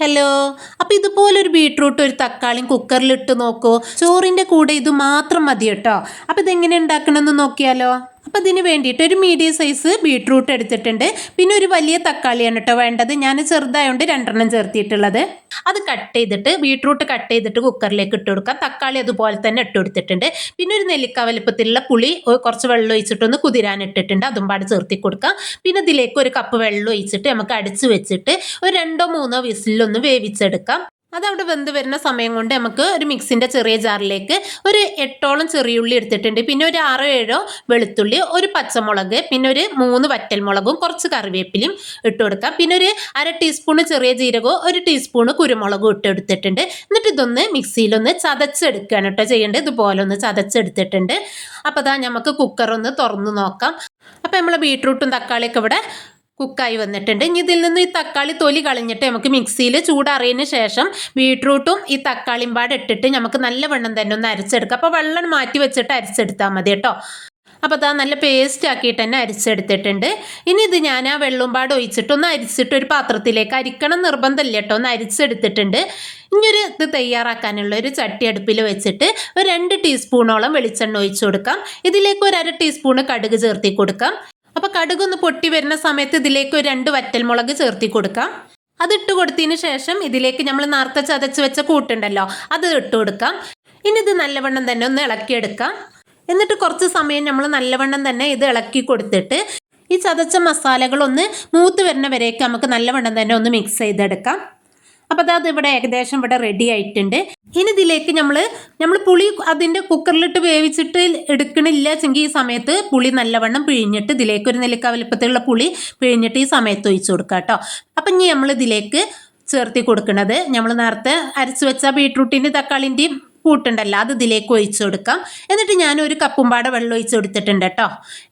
Hello അപ്പം ഇതുപോലൊരു beetroot ഒരു തക്കാളിയും കുക്കറിലിട്ട് നോക്കൂ. ചോറിന്റെ കൂടെ ഇത് മാത്രം മതി കേട്ടോ അപ്പം ഇതെങ്ങനെ ഉണ്ടാക്കണമെന്ന് നോക്കിയാലോ? അപ്പം ഇതിന് വേണ്ടിയിട്ട് ഒരു മീഡിയം സൈസ് ബീട്രൂട്ട് എടുത്തിട്ടുണ്ട്. പിന്നെ ഒരു വലിയ തക്കാളിയാണ് കേട്ടോ വേണ്ടത്. ഞാൻ ചെറുതായതുകൊണ്ട് രണ്ടെണ്ണം ചേർത്തിയിട്ടുള്ളത്. അത് കട്ട് ചെയ്തിട്ട് ബീട്രൂട്ട് കട്ട് ചെയ്തിട്ട് കുക്കറിലേക്ക് ഇട്ട് കൊടുക്കാം. തക്കാളി അതുപോലെ തന്നെ ഇട്ട് കൊടുത്തിട്ടുണ്ട്. പിന്നെ ഒരു നെല്ലിക്ക വലുപ്പത്തിലുള്ള പുളി കുറച്ച് വെള്ളം ഒഴിച്ചിട്ടൊന്ന് കുതിരാൻ ഇട്ടിട്ടുണ്ട്. അതും പാട് ചേർത്തി കൊടുക്കാം. പിന്നെ ഇതിലേക്ക് ഒരു കപ്പ് വെള്ളം ഒഴിച്ചിട്ട് നമുക്ക് അടിച്ച് വെച്ചിട്ട് ഒരു രണ്ടോ മൂന്നോ വിസിലൊന്ന് വേവിച്ചെടുക്കാം. അതവിടെ വെന്ത് വരുന്ന സമയം കൊണ്ട് നമുക്ക് ഒരു മിക്സിന്റെ ചെറിയ ജാറിലേക്ക് ഒരു എട്ടോളം ചെറിയുള്ളി എടുത്തിട്ടുണ്ട്. പിന്നെ ഒരു ആറോ ഏഴോ വെളുത്തുള്ളി ഒരു പച്ചമുളക് പിന്നെ ഒരു മൂന്ന് വറ്റൽമുളകും കുറച്ച് കറിവേപ്പിലും ഇട്ട് കൊടുക്കാം. പിന്നെ ഒരു അര ടീസ്പൂണ് ചെറിയ ജീരകവും ഒരു ടീസ്പൂണ് കുരുമുളകും ഇട്ട് എടുത്തിട്ടുണ്ട്. എന്നിട്ട് ഇതൊന്ന് മിക്സിയിലൊന്ന് ചതച്ചെടുക്കുകയാണ് കേട്ടോ ചെയ്യേണ്ടത്. ഇതുപോലെ ഒന്ന് ചതച്ചെടുത്തിട്ടുണ്ട്. അപ്പോൾ അതാ നമുക്ക് കുക്കർ ഒന്ന് തുറന്ന് നോക്കാം. അപ്പോൾ നമ്മൾ ബീട്രൂട്ടും തക്കാളിയൊക്കെ ഇവിടെ കുക്കായി വന്നിട്ടുണ്ട്. ഇനി ഇതിൽ നിന്ന് ഈ തക്കാളി തൊലി കളഞ്ഞിട്ട് നമുക്ക് മിക്സിയിൽ ചൂടറിയതിന് ശേഷം ബീട്രൂട്ടും ഈ തക്കാളിയും പാടെ ഇട്ടിട്ട് നമുക്ക് നല്ല വെള്ളം തന്നെ ഒന്ന് അരച്ചെടുക്കാം. അപ്പോൾ വെള്ളം മാറ്റി വെച്ചിട്ട് അരച്ചെടുത്താൽ മതി കേട്ടോ. അപ്പോൾ അതാ നല്ല പേസ്റ്റ് ആക്കിയിട്ട് തന്നെ അരിച്ചെടുത്തിട്ടുണ്ട്. ഇനി ഇത് ഞാൻ ആ വെള്ളം പാട് ഒഴിച്ചിട്ട് ഒന്ന് അരിച്ചിട്ട് ഒരു പാത്രത്തിലേക്ക് അരിക്കണം നിർബന്ധമില്ല കേട്ടോ. ഒന്ന് അരിച്ചെടുത്തിട്ടുണ്ട്. ഇനിയൊരു ഇത് തയ്യാറാക്കാനുള്ള ഒരു ചട്ടി അടുപ്പിൽ വെച്ചിട്ട് ഒരു രണ്ട് ടീസ്പൂണോളം വെളിച്ചെണ്ണ ഒഴിച്ചു കൊടുക്കാം. ഇതിലേക്ക് ഒരു അര ടീസ്പൂണ് കടുക് ചേർത്തി കൊടുക്കാം. അപ്പോൾ കടുക് ഒന്ന് പൊട്ടി വരുന്ന സമയത്ത് ഇതിലേക്ക് ഒരു രണ്ട് വറ്റൽമുളക് ചേർത്തി കൊടുക്കാം. അത് ഇട്ട് കൊടുത്തതിന് ശേഷം ഇതിലേക്ക് നമ്മൾ നേരത്തെ ചതച്ച് വെച്ച കൂട്ടുണ്ടല്ലോ അത് ഇട്ട് കൊടുക്കാം. ഇനി ഇത് നല്ലവണ്ണം തന്നെ ഒന്ന് ഇളക്കിയെടുക്കാം. എന്നിട്ട് കുറച്ച് സമയം നമ്മൾ നല്ലവണ്ണം തന്നെ ഇത് ഇളക്കി കൊടുത്തിട്ട് ഈ ചതച്ച മസാലകളൊന്ന് മൂത്ത് വരുന്ന വരേക്ക് നമുക്ക് നല്ലവണ്ണം തന്നെ ഒന്ന് മിക്സ് ചെയ്തെടുക്കാം. അപ്പോൾ അത് ഇവിടെ ഏകദേശം ഇവിടെ റെഡി ആയിട്ടുണ്ട്. ഇനി ഇതിലേക്ക് നമ്മൾ നമ്മൾ പുളി അതിന്റെ കുക്കറിലിട്ട് വേവിച്ചിട്ട് എടുക്കണില്ല ചെങ്കിൽ ഈ സമയത്ത് പുളി നല്ലവണ്ണം പിഴിഞ്ഞിട്ട് ഇതിലേക്ക് ഒരു നെല്ലിക്ക വലുപ്പത്തിലുള്ള പുളി പിഴിഞ്ഞിട്ട് ഈ സമയത്ത് ഒഴിച്ചു കൊടുക്കുക കേട്ടോ. അപ്പം ഇനി നമ്മൾ ഇതിലേക്ക് ചേർത്തി കൊടുക്കുന്നത് നമ്മൾ നേരത്തെ അരച്ച് വെച്ച ബീട്രൂട്ടിന്റെ തക്കാളിന്റെയും കൂട്ടുണ്ടല്ലോ അത് ഇതിലേക്ക് ഒഴിച്ചു കൊടുക്കാം. എന്നിട്ട് ഞാൻ ഒരു കപ്പും വെള്ളം ഒഴിച്ച് കൊടുത്തിട്ടുണ്ട് കേട്ടോ.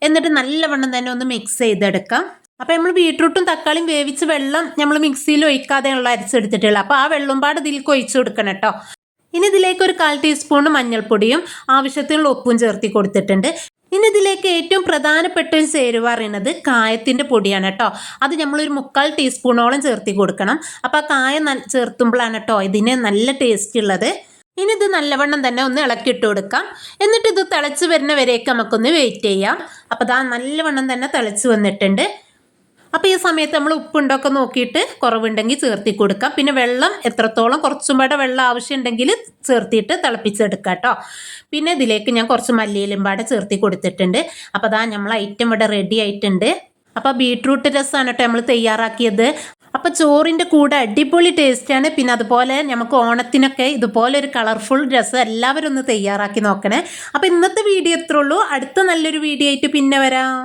എന്നിട്ട് നല്ലവണ്ണം തന്നെ ഒന്ന് മിക്സ് ചെയ്തെടുക്കാം. അപ്പോൾ നമ്മൾ ബീട്രൂട്ടും തക്കാളിയും വേവിച്ച് വെള്ളം നമ്മൾ മിക്സിയിൽ ഒഴിക്കാതെയുള്ള അരച്ചെടുത്തിട്ടുള്ളത് അപ്പോൾ ആ വെള്ളം പാട് ഇതിലേക്ക് ഒഴിച്ചു കൊടുക്കണം കേട്ടോ. ഇനി ഇതിലേക്ക് ഒരു കാൽ ടീസ്പൂൺ മഞ്ഞൾപ്പൊടിയും ആവശ്യത്തിനുള്ള ഉപ്പും ചേർത്തി കൊടുത്തിട്ടുണ്ട്. ഇനി ഇതിലേക്ക് ഏറ്റവും പ്രധാനപ്പെട്ട ഒരു ചേരുവ പറയുന്നത് കായത്തിന്റെ പൊടിയാണ് കേട്ടോ. അത് നമ്മളൊരു മുക്കാൽ ടീസ്പൂണോളം ചേർത്തി കൊടുക്കണം. അപ്പോൾ ആ കായ ചേർത്തുമ്പോഴാണ് കേട്ടോ ഇതിന് നല്ല ടേസ്റ്റ് ഉള്ളത്. ഇനി ഇത് നല്ലവണ്ണം തന്നെ ഒന്ന് ഇളക്കിയിട്ട് കൊടുക്കാം. എന്നിട്ട് ഇത് തിളച്ച് വരുന്ന വരെയൊക്കെ നമുക്കൊന്ന് വെയിറ്റ് ചെയ്യാം. അപ്പോൾ ഇതാ നല്ലവണ്ണം തന്നെ തിളച്ച് വന്നിട്ടുണ്ട്. അപ്പോൾ ഈ സമയത്ത് നമ്മൾ ഉപ്പുണ്ടൊക്കെ നോക്കിയിട്ട് കുറവുണ്ടെങ്കിൽ ചേർത്തി കൊടുക്കാം. പിന്നെ വെള്ളം എത്രത്തോളം കുറച്ചും പാടെ വെള്ളം ആവശ്യമുണ്ടെങ്കിൽ ചേർത്തിയിട്ട് തിളപ്പിച്ചെടുക്കാം കേട്ടോ. പിന്നെ ഇതിലേക്ക് ഞാൻ കുറച്ച് മല്ലിയിലും പാടെ ചേർത്തി കൊടുത്തിട്ടുണ്ട്. അപ്പോൾ അതാ നമ്മൾ ഐറ്റം ഇവിടെ റെഡി ആയിട്ടുണ്ട്. അപ്പോൾ ബീട്രൂട്ട് രസമാണ് കേട്ടോ നമ്മൾ തയ്യാറാക്കിയത്. അപ്പോൾ ചോറിന്റെ കൂടെ അടിപൊളി ടേസ്റ്റാണ് പിന്നെ അതുപോലെ നമുക്ക് ഓണത്തിനൊക്കെ ഇതുപോലെ ഒരു കളർഫുൾ രസം എല്ലാവരും ഒന്ന് തയ്യാറാക്കി നോക്കണേ. അപ്പോൾ ഇന്നത്തെ വീഡിയോ എത്ര ഉള്ളൂ. അടുത്ത നല്ലൊരു വീഡിയോ ആയിട്ട് പിന്നെ വരാം.